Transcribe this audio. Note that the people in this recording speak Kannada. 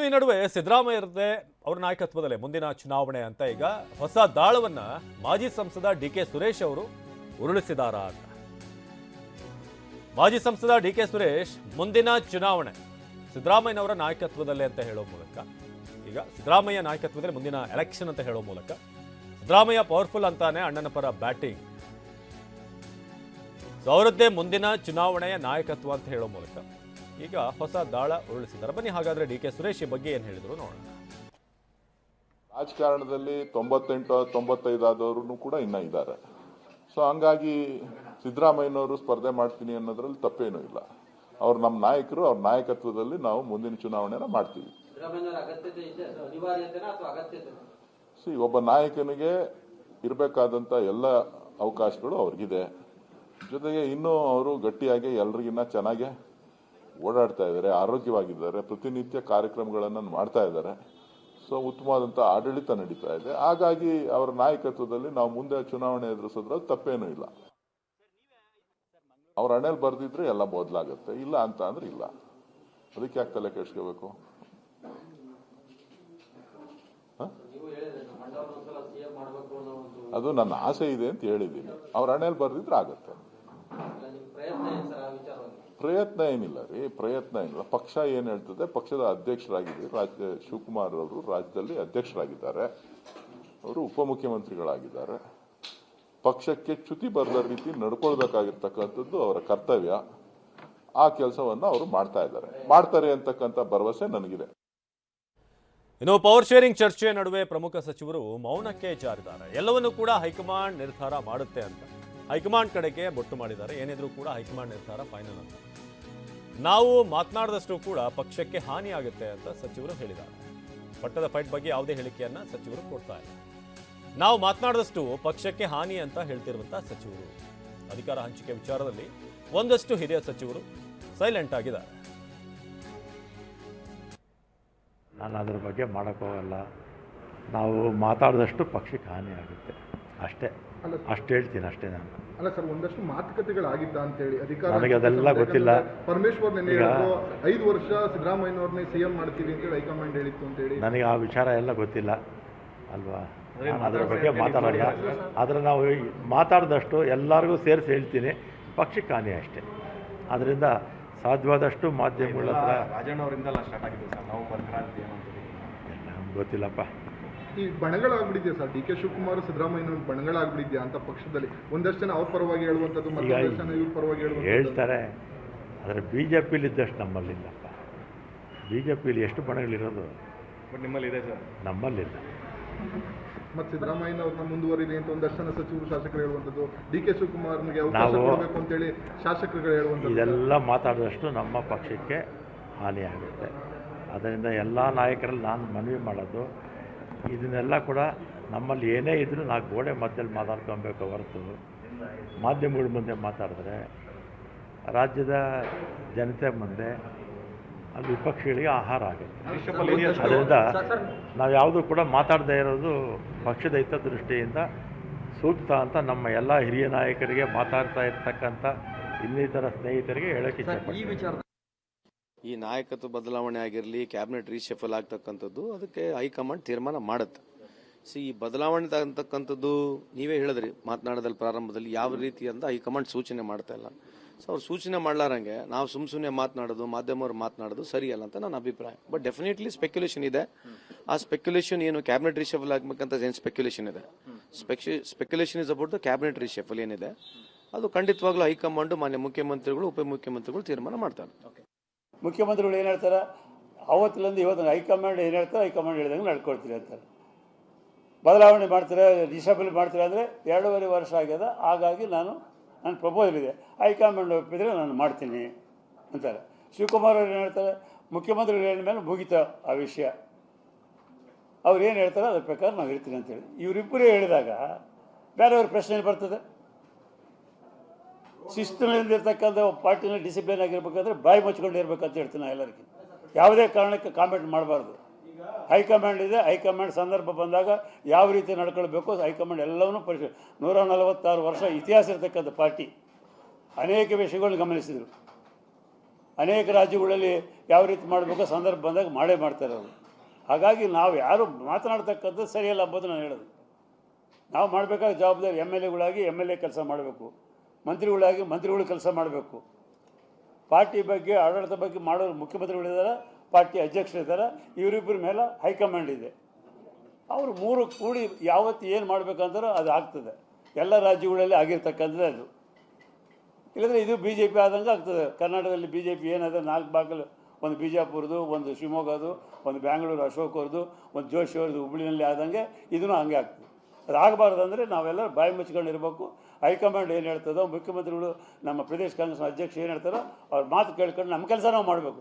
ಇನ್ನು ಈ ನಡುವೆ ಸಿದ್ದರಾಮಯ್ಯರದೇ ಅವರ ನಾಯಕತ್ವದಲ್ಲೇ ಮುಂದಿನ ಚುನಾವಣೆ ಅಂತ ಈಗ ಹೊಸ ದಾಳವನ್ನ ಮಾಜಿ ಸಂಸದ ಡಿ ಕೆ ಸುರೇಶ್ ಅವರು ಉರುಳಿಸಿದಾರ ಅಂತ. ಮಾಜಿ ಸಂಸದ ಡಿ ಕೆ ಸುರೇಶ್ ಮುಂದಿನ ಚುನಾವಣೆ ಸಿದ್ದರಾಮಯ್ಯನವರ ನಾಯಕತ್ವದಲ್ಲೇ ಅಂತ ಹೇಳೋ ಮೂಲಕ. ಈಗ ಸಿದ್ದರಾಮಯ್ಯ ನಾಯಕತ್ವದಲ್ಲಿ ಮುಂದಿನ ಎಲೆಕ್ಷನ್ ಅಂತ ಹೇಳೋ ಮೂಲಕ. ಸಿದ್ದರಾಮಯ್ಯ ಪವರ್ಫುಲ್ ಅಂತಾನೆ ಅಣ್ಣನ ಪರ ಬ್ಯಾಟಿಂಗ್. ಅವರದ್ದೇ ಮುಂದಿನ ಚುನಾವಣೆಯ ನಾಯಕತ್ವ ಅಂತ ಹೇಳೋ ಮೂಲಕ. ಈಗ ಹೊಸ ದಾಳ ಉರುಳಿಸಿದ್ದಾರೆ. ಬನ್ನಿ ಹಾಗಾದ್ರೆ ಡಿ ಕೆ ಸುರೇಶ್ ಈ ಬಗ್ಗೆ ಏನ್ ಹೇಳಿದ್ರು ನೋಡೋಣ. ರಾಜಕಾರಣದಲ್ಲಿ ತೊಂಬತ್ತೆಂಟು ತೊಂಬತ್ತೈದು ಆದವರು ಕೂಡ ಇನ್ನ ಇದ್ದಾರೆ. ಸೊ ಹಂಗಾಗಿ ಸಿದ್ದರಾಮಯ್ಯನವರು ಸ್ಪರ್ಧೆ ಮಾಡ್ತೀನಿ ಅನ್ನೋದ್ರಲ್ಲಿ ತಪ್ಪೇನೂ ಇಲ್ಲ. ಅವ್ರು ನಮ್ಮ ನಾಯಕರು ಅವ್ರ ನಾಯಕತ್ವದಲ್ಲಿ ನಾವು ಮುಂದಿನ ಚುನಾವಣೆನ ಮಾಡ್ತೀವಿ. ಸಿದ್ದರಾಮಯ್ಯನವರ ಅಗತ್ಯತೆ ಇದೆ ಅನಿವಾರ್ಯತೆನಾ ಅಥವಾ ಅಗತ್ಯತೆ ಸಿ ಒಬ್ಬ ನಾಯಕನಿಗೆ ಇರಬೇಕಾದಂಥ ಎಲ್ಲ ಅವಕಾಶಗಳು ಅವ್ರಿಗಿದೆ. ಜೊತೆಗೆ ಇನ್ನೂ ಅವರು ಗಟ್ಟಿಯಾಗಿ ಎಲ್ರಿಗಿನ್ನ ಚೆನ್ನಾಗಿ ಓಡಾಡ್ತಾ ಇದ್ದಾರೆ, ಆರೋಗ್ಯವಾಗಿದ್ದಾರೆ, ಪ್ರತಿನಿತ್ಯ ಕಾರ್ಯಕ್ರಮಗಳನ್ನು ಮಾಡ್ತಾ ಇದ್ದಾರೆ. ಸೊ ಉತ್ತಮವಾದಂಥ ಆಡಳಿತ ನಡೀತಾ ಇದೆ. ಹಾಗಾಗಿ ಅವರ ನಾಯಕತ್ವದಲ್ಲಿ ನಾವು ಮುಂದೆ ಚುನಾವಣೆ ಎದುರಿಸೋದ್ರಲ್ಲಿ ತಪ್ಪೇನೂ ಇಲ್ಲ. ಅವ್ರ ಹಣೆಯಲ್ಲಿ ಬರೆದಿದ್ರೆ ಎಲ್ಲ ಬದಲಾಗುತ್ತೆ. ಇಲ್ಲ ಅಂತ ಅಂದ್ರೆ ಇಲ್ಲ. ಅದಕ್ಕೆ ಯಾಕೆ ತಲೆ ಕೆಡ್ಸ್ಕೋಬೇಕು? ಅದು ನನ್ನ ಆಸೆ ಇದೆ ಅಂತ ಹೇಳಿದ್ದೀನಿ. ಅವ್ರ ಹಣೆಯಲ್ಲಿ ಬರೆದಿದ್ರೆ ಆಗುತ್ತೆ ಅಲ್ಲ, ನಿಮ್ ಪ್ರಯತ್ನ ಏನ್ ಸರ್ ಆ ವಿಚಾರವಾಗಿ ಪ್ರಯತ್ನ ಏನಿಲ್ಲ ರೀ, ಪ್ರಯತ್ನ ಏನಿಲ್ಲ. ಪಕ್ಷ ಏನು ಹೇಳ್ತದೆ, ಪಕ್ಷದ ಅಧ್ಯಕ್ಷರಾಗಿದ್ದೀವಿ ರಾಜ್ಯ ಶಿವಕುಮಾರ್ ಅವರು ರಾಜ್ಯದಲ್ಲಿ ಅಧ್ಯಕ್ಷರಾಗಿದ್ದಾರೆ. ಅವರು ಉಪಮುಖ್ಯಮಂತ್ರಿಗಳಾಗಿದ್ದಾರೆ. ಪಕ್ಷಕ್ಕೆ ಚ್ಯುತಿ ಬರದ ರೀತಿ ನಡ್ಕೊಳ್ಬೇಕಾಗಿರ್ತಕ್ಕಂಥದ್ದು ಅವರ ಕರ್ತವ್ಯ. ಆ ಕೆಲಸವನ್ನು ಅವರು ಮಾಡ್ತಾ ಇದ್ದಾರೆ. ಮಾಡ್ತಾರೆ ಅಂತಕ್ಕಂಥ ಭರವಸೆ ನನಗಿದೆ. ಇನ್ನು ಪವರ್ ಶೇರಿಂಗ್ ಚರ್ಚೆ ನಡುವೆ ಪ್ರಮುಖ ಸಚಿವರು ಮೌನಕ್ಕೆ ಜಾರಿದ್ದಾರೆ. ಎಲ್ಲವನ್ನೂ ಕೂಡ ಹೈಕಮಾಂಡ್ ನಿರ್ಧಾರ ಮಾಡುತ್ತೆ ಅಂತ. ಹೈಕಮಾಂಡ್ ಕಡೆಗೆ ಬೊಟ್ಟು ಮಾಡಿದ್ದಾರೆ. ಏನಿದ್ರು ಕೂಡ ಹೈಕಮಾಂಡ್ ನಿರ್ಧಾರ ಫೈನಲ್ ಅಂತ ನಾವು ಮಾತನಾಡಿದಷ್ಟು ಕೂಡ ಪಕ್ಷಕ್ಕೆ ಹಾನಿ ಆಗುತ್ತೆ ಅಂತ ಸಚಿವರು ಹೇಳಿದ್ದಾರೆ. ಪಟ್ಟದ ಫೈಟ್ ಬಗ್ಗೆ ಯಾವುದೇ ಹೇಳಿಕೆಯನ್ನ ಸಚಿವರು ಕೊಡ್ತಾ ಇಲ್ಲ. ನಾವು ಮಾತನಾಡಿದಷ್ಟು ಪಕ್ಷಕ್ಕೆ ಹಾನಿ ಅಂತ ಹೇಳ್ತಿರುವಂಥ ಸಚಿವರು. ಅಧಿಕಾರ ಹಂಚಿಕೆ ವಿಚಾರದಲ್ಲಿ ಒಂದಷ್ಟು ಹಿರಿಯ ಸಚಿವರು ಸೈಲೆಂಟ್ ಆಗಿದ್ದಾರೆ. ನಾನು ಅದ್ರ ಬಗ್ಗೆ ಮಾಡೋಕ್ಕೋಗಲ್ಲ ನಾವು ಮಾತಾಡಿದಷ್ಟು ಪಕ್ಷಕ್ಕೆ ಹಾನಿ ಆಗುತ್ತೆ. ಅಷ್ಟೇ. ಅಲ್ಲ ಅಷ್ಟು ಹೇಳ್ತೀನಿ ಅಷ್ಟೇ ನಾನು. ಅಲ್ಲ ಸರ್ ಒಂದಷ್ಟು ಮಾತುಕತೆಗಳಾಗಿದ್ದ ಅಂತೇಳಿ ಅಧಿಕಾರ ನನಗೆ ಅದೆಲ್ಲ ಗೊತ್ತಿಲ್ಲ. ಪರಮೇಶ್ವರ್ ನಿನ್ನೆ ಐದು ವರ್ಷ ಸಿದ್ದರಾಮಯ್ಯನವ್ರನ್ನೇ ಸಿಎಂ ಮಾಡ್ತೀವಿ ಅಂತೇಳಿ ಹೈಕಮಾಂಡ್ ಹೇಳಿತ್ತು ಅಂತೇಳಿ. ನನಗೆ ಆ ವಿಚಾರ ಎಲ್ಲ ಗೊತ್ತಿಲ್ಲ. ಅಲ್ವಾ? ನಾನು ಅದರ ಬಗ್ಗೆ ಮಾತಾಡಲ್ಲ. ಆದರೆ ನಾವು ಮಾತಾಡಿದಷ್ಟು ಎಲ್ಲರಿಗೂ ಸೇರಿಸಿ ಹೇಳ್ತೀನಿ. ಪಕ್ಷಕ್ಕೆ ಹಾನಿ ಅಷ್ಟೇ. ಅದರಿಂದ ಸಾಧ್ಯವಾದಷ್ಟು ಮಾಧ್ಯಮಗಳ ಹತ್ರ ಸ್ಟಾರ್ಟ್ ಆಗಿದೆ ಸರ್. ಗೊತ್ತಿಲ್ಲಪ್ಪ. ಈ ಬಣಗಳಾಗ್ಬಿಟ್ಟಿದ್ಯಾ ಸರ್? ಡಿ ಕೆ ಶಿವಕುಮಾರ್ ಸಿದ್ದರಾಮಯ್ಯನವ್ರ ಬಣಗಳಾಗ್ಬಿಟ್ಟಿದ್ಯಾ ಅಂತ ಪಕ್ಷದಲ್ಲಿ? ಒಂದಷ್ಟು ಜನ ಅವ್ರ ಪರವಾಗಿ ಹೇಳುವಂಥದ್ದು ಮತ್ತೊಂದಷ್ಟು ಜನ ಇವ್ರ ಪರವಾಗಿ ಹೇಳುವಂಥದ್ದು? ಹೇಳ್ತಾರೆ ಆದರೆ ಬಿ ಜೆ ಪಿಲಿ ಇದ್ದಷ್ಟು ನಮ್ಮಲ್ಲಿಲ್ಲಪ್ಪ ಬಿ ಜೆ ಪಿಲಿ ಎಷ್ಟು ಬಣಗಳಿರೋದು? ಬಟ್ ನಿಮ್ಮಲ್ಲಿ ಇದೆ ಸರ್. ನಮ್ಮಲ್ಲಿಲ್ಲ. ಮತ್ತು ಸಿದ್ದರಾಮಯ್ಯನವ್ರನ್ನ ಮುಂದುವರಿಲಿ ಅಂತ ಒಂದಷ್ಟು ಜನ ಸಚಿವರು ಶಾಸಕರು ಹೇಳುವಂಥದ್ದು. ಡಿ ಕೆ ಶಿವಕುಮಾರ್ನಿಗೆ ಅವಕಾಶ ನಾವು- ಕೊಡಬೇಕು ಅಂತೇಳಿ ಶಾಸಕರುಗಳು ಹೇಳುವಂಥದ್ದು. ಇದೆಲ್ಲ ಮಾತಾಡಿದಷ್ಟು ನಮ್ಮ ಪಕ್ಷಕ್ಕೆ ಹಾನಿಯಾಗುತ್ತೆ. ಅದರಿಂದ ಎಲ್ಲ ನಾಯಕರಲ್ಲಿ ನಾನು ಮನವಿ ಮಾಡೋದು ಇದನ್ನೆಲ್ಲ ಕೂಡ ನಮ್ಮಲ್ಲಿ ಏನೇ ಇದ್ದರೂ ನಾವು ಗೋಡೆ ಮಧ್ಯದಲ್ಲಿ ಮಾತಾಡ್ಕೊಬೇಕು ಹೊರತು. ಮಾಧ್ಯಮಗಳ ಮುಂದೆ ಮಾತಾಡಿದ್ರೆ ರಾಜ್ಯದ ಜನತೆ ಮುಂದೆ ಅದು ವಿಪಕ್ಷಗಳಿಗೆ ಆಹಾರ ಆಗುತ್ತೆ. ಅದರಿಂದ ನಾವು ಯಾವುದೂ ಕೂಡ ಮಾತಾಡದೇ ಇರೋದು ಪಕ್ಷದ ಹಿತದೃಷ್ಟಿಯಿಂದ ಸೂಕ್ತ ಅಂತ ನಮ್ಮ ಎಲ್ಲ ಹಿರಿಯ ನಾಯಕರಿಗೆ ಮಾತಾಡ್ತಾ ಇರ್ತಕ್ಕಂಥ ಇನ್ನಿತರ ಸ್ನೇಹಿತರಿಗೆ ಹೇಳೋಕ್ಕೆ ಇಷ್ಟಪಡ್ತೀನಿ. ಈ ನಾಯಕತ್ವ ಬದಲಾವಣೆ ಆಗಿರಲಿ ಕ್ಯಾಬಿನೆಟ್ ರೀಶಫಲ್ ಆಗ್ತಕ್ಕಂಥದ್ದು, ಅದಕ್ಕೆ ಹೈಕಮಾಂಡ್ ತೀರ್ಮಾನ ಮಾಡುತ್ತೆ. ಸೊ ಈ ಬದಲಾವಣೆ ಅಂತಕ್ಕಂಥದ್ದು ನೀವೇ ಹೇಳಿದ್ರಿ ಮಾತನಾಡೋದಲ್ಲಿ ಪ್ರಾರಂಭದಲ್ಲಿ ಯಾವ ರೀತಿ ಅಂತ ಹೈಕಮಾಂಡ್ ಸೂಚನೆ ಮಾಡ್ತಾ ಇಲ್ಲ. ಸೊ ಅವ್ರು ಸೂಚನೆ ಮಾಡ್ಲಾರಂಗೆ, ನಾವು ಸುಮ್ ಸುಮ್ಮನೆ ಮಾತನಾಡೋದು, ಮಾಧ್ಯಮವ್ರು ಮಾತನಾಡೋದು ಸರಿಯಲ್ಲ ಅಂತ ನನ್ನ ಅಭಿಪ್ರಾಯ. ಬಟ್ ಡೆಫಿನೆಟ್ಲಿ ಸ್ಪೆಕ್ಯುಲೇಷನ್ ಇದೆ. ಆ ಸ್ಪೆಕ್ಯುಲೇಷನ್ ಏನು ಕ್ಯಾಬಿನೆಟ್ ರೀಶಫಲ್ ಆಗ್ಬೇಕಂತ ಏನು ಸ್ಪೆಕ್ಯುಲೇಷನ್ ಇದೆ? Speculation is about the cabinet reshuffle ಏನಿದೆ? ಅದು ಖಂಡಿತವಾಗ್ಲೂ ಹೈಕಮಾಂಡ್, ಮಾನ್ಯ ಮುಖ್ಯಮಂತ್ರಿಗಳು, ಉಪಮುಖ್ಯಮಂತ್ರಿಗಳು ತೀರ್ಮಾನ ಮಾಡ್ತಾರೆ. ಮುಖ್ಯಮಂತ್ರಿಗಳು ಏನು ಹೇಳ್ತಾರೆ? ಅವತ್ತಿಲಿಂದ ಇವತ್ತು ಹೈಕಮಾಂಡ್ ಏನು ಹೇಳ್ತಾರೆ? ಹೈಕಮಾಂಡ್ ಹೇಳಿದಂಗೆ ನಡ್ಕೊಳ್ತೀರಿ ಅಂತಾರೆ. ಬದಲಾವಣೆ ಮಾಡ್ತಾರೆ? ಡಿಸಬಲ್ ಮಾಡ್ತೀರಾ ಅಂದರೆ ಎರಡೂವರೆ ವರ್ಷ ಆಗ್ಯದ. ಹಾಗಾಗಿ ನಾನು, ನನ್ನ ಪ್ರಪೋಸಲ್ ಇದೆ. ಹೈಕಮಾಂಡ್ ಒಪ್ಪಿದರೆ ನಾನು ಮಾಡ್ತೀನಿ ಅಂತಾರೆ. ಶಿವಕುಮಾರ್ ಅವ್ರು ಏನು ಹೇಳ್ತಾರೆ? ಮುಖ್ಯಮಂತ್ರಿಗಳು ಹೇಳಿದ ಮೇಲೆ ಮುಗಿತ ಆ ವಿಷಯ. ಅವ್ರು ಏನು ಹೇಳ್ತಾರೆ ಅದ್ರ ಪ್ರಕಾರ ನಾವು ಇರ್ತೀನಿ ಅಂತೇಳಿ ಇವರಿಬ್ಬರೇ ಹೇಳಿದಾಗ ಬೇರೆಯವ್ರ ಪ್ರಶ್ನೆ ಬರ್ತದೆ. ಶಿಸ್ತಿನಿಂದ ಇರ್ತಕ್ಕಂಥ ಪಾರ್ಟಿನ ಡಿಸಿಪ್ಲಿನ್ ಆಗಿರ್ಬೇಕಾದ್ರೆ ಬಾಯಿ ಮುಚ್ಕೊಂಡು ಇರ್ಬೇಕಂತ ಹೇಳ್ತೀನಿ ಎಲ್ಲರಿಗೂ. ಯಾವುದೇ ಕಾರಣಕ್ಕೆ ಕಾಮೆಂಟ್ ಮಾಡಬಾರ್ದು. ಹೈಕಮಾಂಡ್ ಇದೆ, ಹೈಕಮಾಂಡ್ ಸಂದರ್ಭ ಬಂದಾಗ ಯಾವ ರೀತಿ ನಡ್ಕೊಳ್ಬೇಕು ಹೈಕಮಾಂಡ್ ಎಲ್ಲವನ್ನೂ ಪರಿಶೀಲ ನೂರ ನಲವತ್ತಾರು ವರ್ಷ ಇತಿಹಾಸ ಇರತಕ್ಕಂಥ ಪಾರ್ಟಿ. ಅನೇಕ ವಿಷಯಗಳನ್ನು ಗಮನಿಸಿದರು. ಅನೇಕ ರಾಜ್ಯಗಳಲ್ಲಿ ಯಾವ ರೀತಿ ಮಾಡಬೇಕು ಸಂದರ್ಭ ಬಂದಾಗ ಮಾಡೇ ಮಾಡ್ತಾರೆ ಅವರು. ಹಾಗಾಗಿ ನಾವು ಯಾರು ಮಾತನಾಡ್ತಕ್ಕಂಥದ್ದು ಸರಿಯಲ್ಲ ಅಂಬೋದು ನಾನು ಹೇಳೋದು. ನಾವು ಮಾಡಬೇಕಾದ ಜವಾಬ್ದಾರಿ ಎಂ ಎಲ್ ಎಗಳಾಗಿ ಎಂ ಎಲ್ ಎ ಕೆಲಸ ಮಾಡಬೇಕು. ಮಂತ್ರಿಗಳಾಗಿ ಮಂತ್ರಿಗಳು ಕೆಲಸ ಮಾಡಬೇಕು. ಪಾರ್ಟಿ ಬಗ್ಗೆ ಆಡಳಿತ ಬಗ್ಗೆ ಮಾಡೋರು ಮುಖ್ಯಮಂತ್ರಿಗಳಿದ್ದಾರೆ, ಪಾರ್ಟಿ ಅಧ್ಯಕ್ಷರಿದ್ದಾರೆ, ಇವರಿಬ್ಬರ ಮೇಲೆ ಹೈಕಮಾಂಡ್ ಇದೆ. ಅವರು ಮೂರು ಕೂಡಿ ಯಾವತ್ತು ಏನು ಮಾಡಬೇಕಂತಾರೋ ಅದು ಆಗ್ತದೆ. ಎಲ್ಲ ರಾಜ್ಯಗಳಲ್ಲಿ ಆಗಿರ್ತಕ್ಕಂಥದ್ದು ಅದು. ಇಲ್ಲದ್ರೆ ಇದು ಬಿ ಜೆ ಪಿ ಆದಂಗೆ ಆಗ್ತದೆ. ಕರ್ನಾಟಕದಲ್ಲಿ ಬಿ ಜೆ ಪಿ ಏನಾದರೆ ನಾಲ್ಕು ಭಾಗಲು ಒಂದು ಬಿಜಾಪುರದು, ಒಂದು ಶಿವಮೊಗ್ಗದು, ಒಂದು ಬ್ಯಾಂಗ್ಳೂರು ಅಶೋಕ್ ಅವ್ರದ್ದು ಒಂದು ಜೋಶಿ ಅವ್ರದ್ದು ಹುಬ್ಳಿನಲ್ಲಿ ಆದಂಗೆ ಇದೂ ಹಂಗೆ ಆಗ್ತದೆ. ಅದು ಆಗಬಾರ್ದು ಅಂದರೆ ನಾವೆಲ್ಲರೂ ಬಾಯಿ ಮುಚ್ಕೊಂಡು ಇರಬೇಕು. ಹೈಕಮಾಂಡ್ ಏನು ಹೇಳ್ತದೋ, ಮುಖ್ಯಮಂತ್ರಿಗಳು ನಮ್ಮ ಪ್ರದೇಶ ಕಾಂಗ್ರೆಸ್ ಅಧ್ಯಕ್ಷ ಏನು ಹೇಳ್ತಾರೋ ಅವ್ರ ಮಾತು ಕೇಳ್ಕೊಂಡು ನಮ್ಮ ಕೆಲಸ ನಾವು ಮಾಡಬೇಕು.